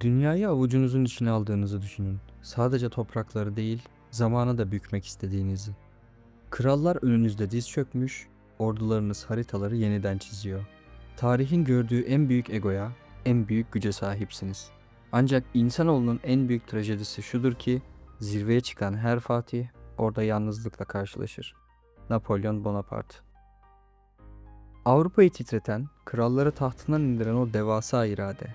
Dünyayı avucunuzun içine aldığınızı düşünün. Sadece toprakları değil, zamanı da bükmek istediğinizi. Krallar önünüzde diz çökmüş, ordularınız haritaları yeniden çiziyor. Tarihin gördüğü en büyük egoya, en büyük güce sahipsiniz. Ancak insanoğlunun en büyük trajedisi şudur ki, zirveye çıkan her fatih orada yalnızlıkla karşılaşır. Napolyon Bonaparte Avrupa'yı titreten, kralları tahtından indiren o devasa irade.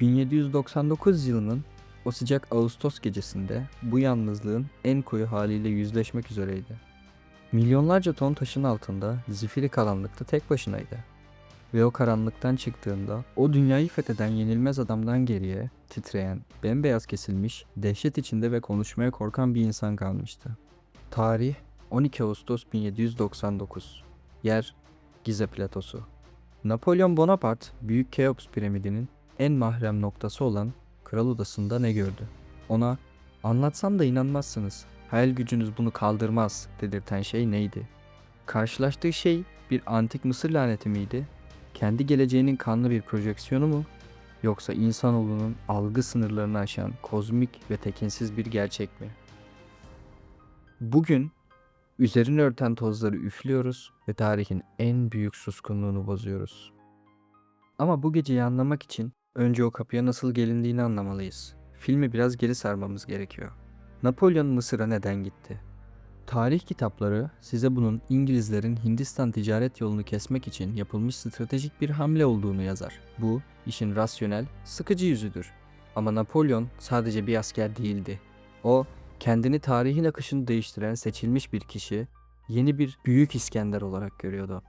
1799 yılının o sıcak Ağustos gecesinde bu yalnızlığın en koyu haliyle yüzleşmek üzereydi. Milyonlarca ton taşın altında zifiri karanlıkta tek başınaydı. Ve o karanlıktan çıktığında o dünyayı fetheden yenilmez adamdan geriye titreyen, bembeyaz kesilmiş, dehşet içinde ve konuşmaya korkan bir insan kalmıştı. Tarih 12 Ağustos 1799. Yer Gize Platosu. Napolyon Bonaparte, Büyük Keops piramidinin en mahrem noktası olan kral odasında ne gördü? Ona anlatsam da inanmazsınız. Hayal gücünüz bunu kaldırmaz dedirten şey neydi? Karşılaştığı şey bir antik Mısır laneti miydi? Kendi geleceğinin kanlı bir projeksiyonu mu? Yoksa insanoğlunun algı sınırlarını aşan kozmik ve tekinsiz bir gerçek mi? Bugün üzerini örten tozları üflüyoruz ve tarihin en büyük suskunluğunu bozuyoruz. Ama bu geceyi anlamak için önce o kapıya nasıl gelindiğini anlamalıyız. Filmi biraz geri sarmamız gerekiyor. Napolyon Mısır'a neden gitti? Tarih kitapları size bunun İngilizlerin Hindistan ticaret yolunu kesmek için yapılmış stratejik bir hamle olduğunu yazar. Bu işin rasyonel, sıkıcı yüzüdür. Ama Napolyon sadece bir asker değildi. O kendini tarihin akışını değiştiren seçilmiş bir kişi, yeni bir büyük İskender olarak görüyordu.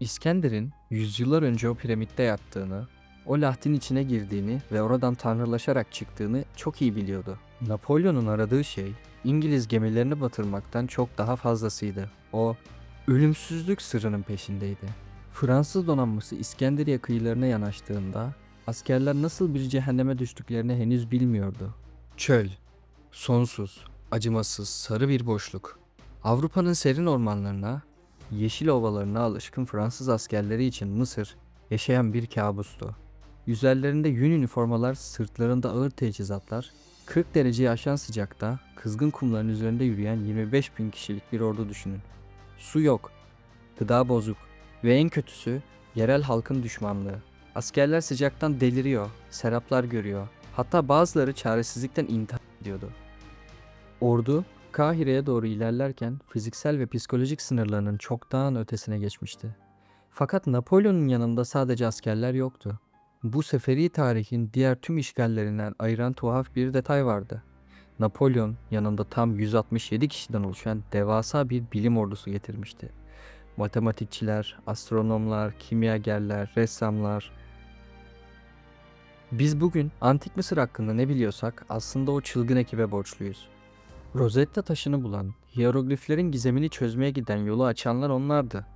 İskender'in yüzyıllar önce o piramitte yattığını, o lahtin içine girdiğini ve oradan tanrılaşarak çıktığını çok iyi biliyordu. Napolyon'un aradığı şey İngiliz gemilerini batırmaktan çok daha fazlasıydı. O ölümsüzlük sırrının peşindeydi. Fransız donanması İskenderiye kıyılarına yanaştığında askerler nasıl bir cehenneme düştüklerini henüz bilmiyordu. Çöl, sonsuz, acımasız, sarı bir boşluk. Avrupa'nın serin ormanlarına, yeşil ovalarına alışkın Fransız askerleri için Mısır yaşayan bir kabustu. Yüzlerlerinde yün üniformalar, sırtlarında ağır teçhizatlar, 40 dereceyi aşan sıcakta kızgın kumların üzerinde yürüyen 25 bin kişilik bir ordu düşünün. Su yok, gıda bozuk ve en kötüsü yerel halkın düşmanlığı. Askerler sıcaktan deliriyor, seraplar görüyor. Hatta bazıları çaresizlikten intihar ediyordu. Ordu Kahire'ye doğru ilerlerken fiziksel ve psikolojik sınırlarının çoktan ötesine geçmişti. Fakat Napolyon'un yanında sadece askerler yoktu. Bu seferi tarihin diğer tüm işgallerinden ayıran tuhaf bir detay vardı. Napolyon yanında tam 167 kişiden oluşan devasa bir bilim ordusu getirmişti. Matematikçiler, astronomlar, kimyagerler, ressamlar. Biz bugün Antik Mısır hakkında ne biliyorsak aslında o çılgın ekibe borçluyuz. Rosetta taşını bulan, hierogliflerin gizemini çözmeye giden yolu açanlar onlardı.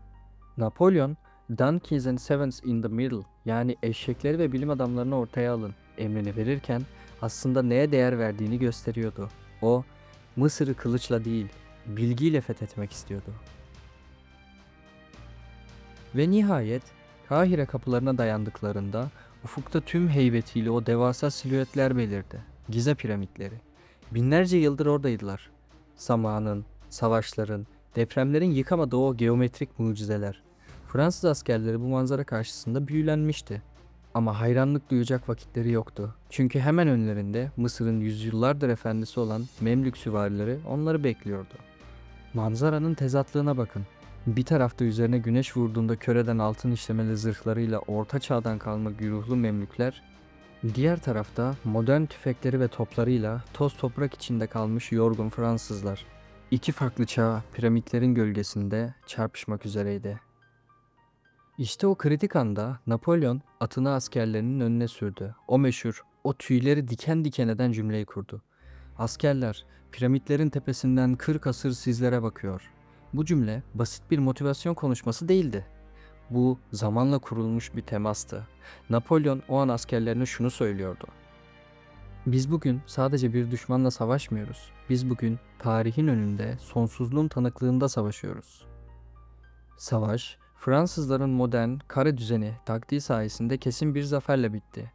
Napolyon, Donkeys and Sevens in the Middle yani eşekleri ve bilim adamlarını ortaya alın emrini verirken aslında neye değer verdiğini gösteriyordu. O, Mısır'ı kılıçla değil, bilgiyle fethetmek istiyordu. Ve nihayet Kahire kapılarına dayandıklarında ufukta tüm heybetiyle o devasa silüetler belirdi. Gize piramitleri. Binlerce yıldır oradaydılar. Zamanın, savaşların, depremlerin yıkamadığı o geometrik mucizeler. Fransız askerleri bu manzara karşısında büyülenmişti. Ama hayranlık duyacak vakitleri yoktu. Çünkü hemen önlerinde Mısır'ın yüzyıllardır efendisi olan Memlük süvarileri onları bekliyordu. Manzaranın tezatlığına bakın. Bir tarafta üzerine güneş vurduğunda köreden altın işlemeli zırhlarıyla orta çağdan kalma güruhlu Memlükler, diğer tarafta modern tüfekleri ve toplarıyla toz toprak içinde kalmış yorgun Fransızlar. İki farklı çağ piramitlerin gölgesinde çarpışmak üzereydi. İşte o kritik anda Napolyon atını askerlerinin önüne sürdü. O meşhur, o tüyleri diken diken eden cümleyi kurdu. Askerler, piramitlerin tepesinden 40 asır sizlere bakıyor. Bu cümle basit bir motivasyon konuşması değildi. Bu zamanla kurulmuş bir temastı. Napolyon o an askerlerine şunu söylüyordu. Biz bugün sadece bir düşmanla savaşmıyoruz. Biz bugün tarihin önünde sonsuzluğun tanıklığında savaşıyoruz. Savaş, Fransızların modern, kare düzeni taktiği sayesinde kesin bir zaferle bitti.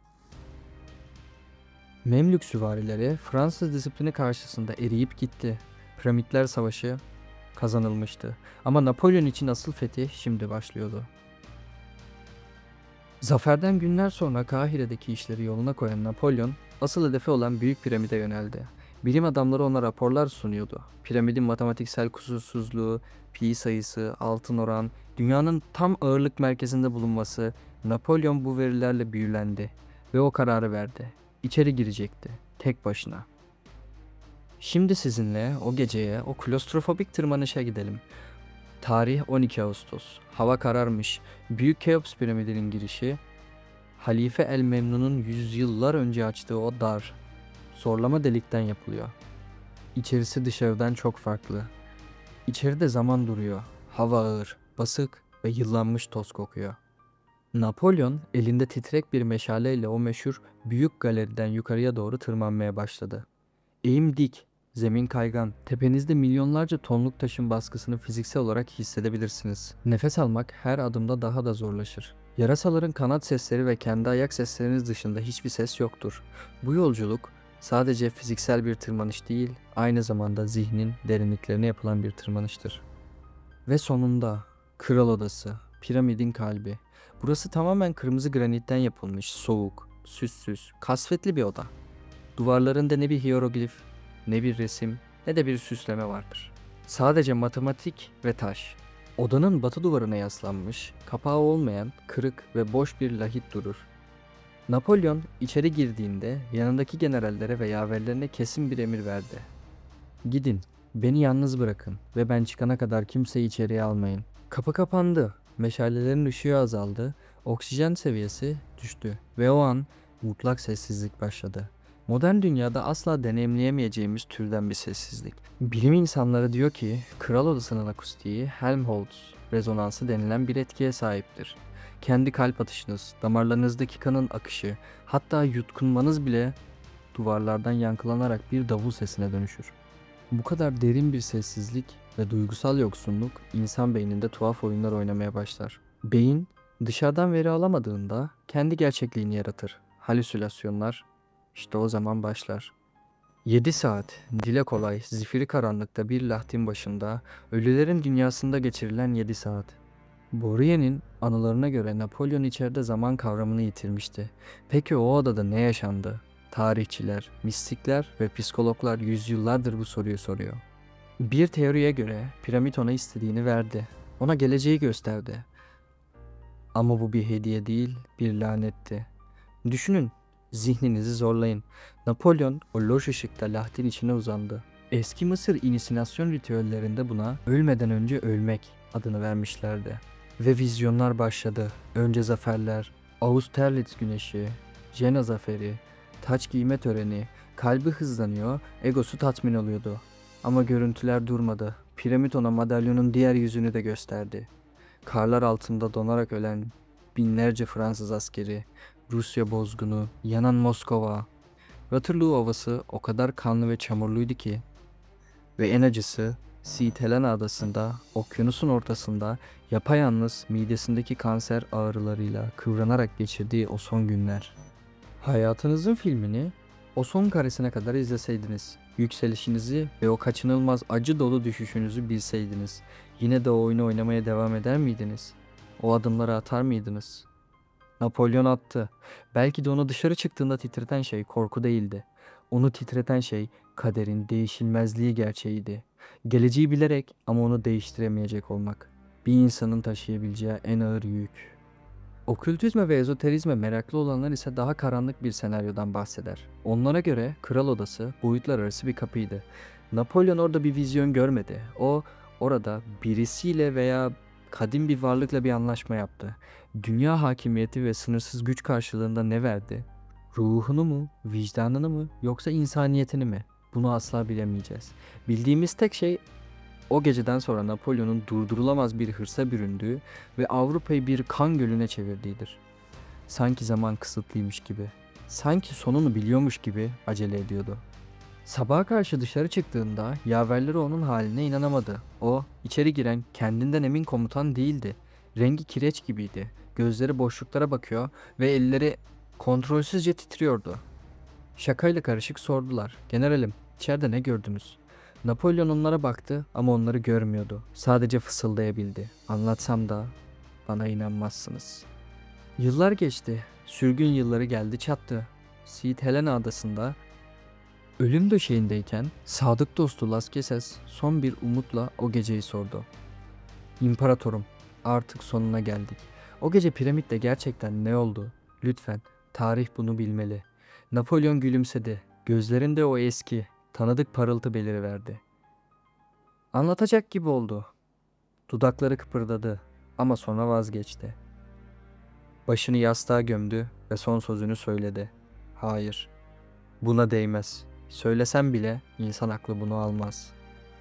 Memlük süvarileri Fransız disiplini karşısında eriyip gitti. Piramitler Savaşı kazanılmıştı. Ama Napolyon için asıl fetih şimdi başlıyordu. Zaferden günler sonra Kahire'deki işleri yoluna koyan Napolyon, asıl hedefi olan Büyük Piramide yöneldi. Bilim adamları ona raporlar sunuyordu. Piramidin matematiksel kusursuzluğu, pi sayısı, altın oran, dünyanın tam ağırlık merkezinde bulunması, Napolyon bu verilerle büyülendi ve o kararı verdi. İçeri girecekti, tek başına. Şimdi sizinle o geceye, o klostrofobik tırmanışa gidelim. Tarih 12 Ağustos. Hava kararmış. Büyük Keops piramidinin girişi Halife El Memnun'un yüzyıllar önce açtığı o dar, zorlama delikten yapılıyor. İçerisi dışarıdan çok farklı. İçeride zaman duruyor. Hava ağır, basık ve yıllanmış toz kokuyor. Napolyon elinde titrek bir meşaleyle o meşhur büyük galeriden yukarıya doğru tırmanmaya başladı. Eğim dik, zemin kaygan, tepenizde milyonlarca tonluk taşın baskısını fiziksel olarak hissedebilirsiniz. Nefes almak her adımda daha da zorlaşır. Yarasaların kanat sesleri ve kendi ayak sesleriniz dışında hiçbir ses yoktur. Bu yolculuk sadece fiziksel bir tırmanış değil, aynı zamanda zihnin derinliklerine yapılan bir tırmanıştır. Ve sonunda kral odası, piramidin kalbi. Burası tamamen kırmızı granitten yapılmış, soğuk, süssüz, kasvetli bir oda. Duvarlarında ne bir hieroglif, ne bir resim, ne de bir süsleme vardır. Sadece matematik ve taş. Odanın batı duvarına yaslanmış, kapağı olmayan, kırık ve boş bir lahit durur. Napolyon içeri girdiğinde yanındaki generallere ve yaverlerine kesin bir emir verdi. Gidin, beni yalnız bırakın ve ben çıkana kadar kimseyi içeriye almayın. Kapı kapandı, meşalelerin ışığı azaldı, oksijen seviyesi düştü ve o an mutlak sessizlik başladı. Modern dünyada asla deneyimleyemeyeceğimiz türden bir sessizlik. Bilim insanları diyor ki kral odasının akustiği Helmholtz rezonansı denilen bir etkiye sahiptir. Kendi kalp atışınız, damarlarınızdaki kanın akışı, hatta yutkunmanız bile duvarlardan yankılanarak bir davul sesine dönüşür. Bu kadar derin bir sessizlik ve duygusal yoksunluk insan beyninde tuhaf oyunlar oynamaya başlar. Beyin dışarıdan veri alamadığında kendi gerçekliğini yaratır. Halüsinasyonlar işte o zaman başlar. 7 saat, dile kolay, zifiri karanlıkta bir lahtin başında, ölülerin dünyasında geçirilen 7 saat. Bourrien'in anılarına göre Napolyon içeride zaman kavramını yitirmişti. Peki o odada ne yaşandı? Tarihçiler, mistikler ve psikologlar yüzyıllardır bu soruyu soruyor. Bir teoriye göre piramit ona istediğini verdi. Ona geleceği gösterdi. Ama bu bir hediye değil, bir lanetti. Düşünün, Zihninizi zorlayın. Napolyon o loş ışıkta lahtin içine uzandı. Eski Mısır inisinasyon ritüellerinde buna ölmeden önce ölmek adını vermişlerdi. Ve vizyonlar başladı. Önce zaferler, Austerlitz güneşi, Jena zaferi, taç giyme töreni, kalbi hızlanıyor, egosu tatmin oluyordu. Ama görüntüler durmadı. Piramit ona madalyonun diğer yüzünü de gösterdi. Karlar altında donarak ölen binlerce Fransız askeri, Rusya bozgunu, yanan Moskova. Waterloo Ovası o kadar kanlı ve çamurluydu ki ve en acısı St. Helena adasında, okyanusun ortasında yapayalnız midesindeki kanser ağrılarıyla kıvranarak geçirdiği o son günler. Hayatınızın filmini o son karesine kadar izleseydiniz, yükselişinizi ve o kaçınılmaz acı dolu düşüşünüzü bilseydiniz, yine de o oyunu oynamaya devam eder miydiniz? O adımları atar mıydınız? Napolyon attı. Belki de onu dışarı çıktığında titreten şey korku değildi. Onu titreten şey kaderin değişilmezliği gerçeğiydi. Geleceği bilerek ama onu değiştiremeyecek olmak. Bir insanın taşıyabileceği en ağır yük. Okültizme ve ezoterizme meraklı olanlar ise daha karanlık bir senaryodan bahseder. Onlara göre kral odası boyutlar arası bir kapıydı. Napolyon orada bir vizyon görmedi. O orada birisiyle veya kadim bir varlıkla bir anlaşma yaptı. Dünya hakimiyeti ve sınırsız güç karşılığında ne verdi? Ruhunu mu, vicdanını mı yoksa insaniyetini mi? Bunu asla bilemeyeceğiz. Bildiğimiz tek şey o geceden sonra Napolyon'un durdurulamaz bir hırsa büründüğü ve Avrupa'yı bir kan gölüne çevirdiğidir. Sanki zaman kısıtlıymış gibi, sanki sonunu biliyormuş gibi acele ediyordu. Sabaha karşı dışarı çıktığında yaverleri onun haline inanamadı. O, içeri giren kendinden emin komutan değildi. Rengi kireç gibiydi. Gözleri boşluklara bakıyor ve elleri kontrolsüzce titriyordu. Şakayla karışık sordular. Generalim, içeride ne gördünüz? Napolyon onlara baktı ama onları görmüyordu. Sadece fısıldayabildi. Anlatsam da bana inanmazsınız. Yıllar geçti. Sürgün yılları geldi çattı. St. Helena adasında ölüm döşeğindeyken sadık dostu Las Cases son bir umutla o geceyi sordu. İmparatorum, artık sonuna geldik. O gece piramitte gerçekten ne oldu? Lütfen, tarih bunu bilmeli. Napolyon gülümsedi. Gözlerinde o eski, tanıdık parıltı beliriverdi. Anlatacak gibi oldu. Dudakları kıpırdadı ama sonra vazgeçti. Başını yastığa gömdü ve son sözünü söyledi. Hayır, buna değmez. Söylesem bile insan aklı bunu almaz.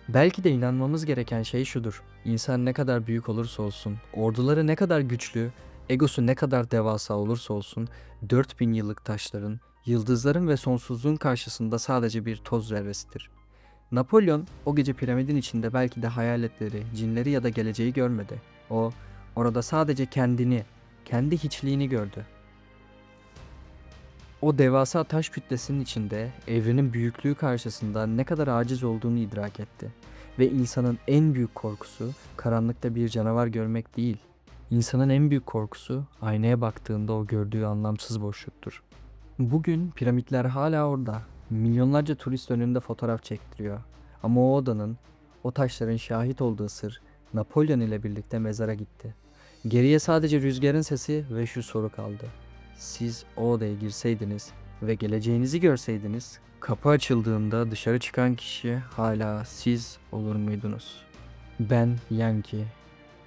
Belki de inanmamız gereken şey şudur. İnsan ne kadar büyük olursa olsun, orduları ne kadar güçlü, egosu ne kadar devasa olursa olsun, 4000 yıllık taşların, yıldızların ve sonsuzluğun karşısında sadece bir toz zerresidir. Napolyon o gece piramidin içinde belki de hayaletleri, cinleri ya da geleceği görmedi. O orada sadece kendini, kendi hiçliğini gördü. O devasa taş kütlesinin içinde evrenin büyüklüğü karşısında ne kadar aciz olduğunu idrak etti. Ve insanın en büyük korkusu karanlıkta bir canavar görmek değil. İnsanın en büyük korkusu aynaya baktığında o gördüğü anlamsız boşluktur. Bugün piramitler hala orada. Milyonlarca turist önünde fotoğraf çektiriyor. Ama o odanın, o taşların şahit olduğu sır Napolyon ile birlikte mezara gitti. Geriye sadece rüzgarın sesi ve şu soru kaldı. Siz o odaya girseydiniz ve geleceğinizi görseydiniz, kapı açıldığında dışarı çıkan kişi hala siz olur muydunuz? Ben Yankee.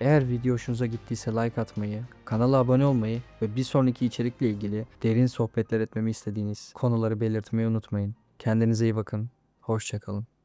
Eğer video hoşunuza gittiyse like atmayı, kanala abone olmayı ve bir sonraki içerikle ilgili derin sohbetler etmemi istediğiniz konuları belirtmeyi unutmayın. Kendinize iyi bakın. Hoşçakalın.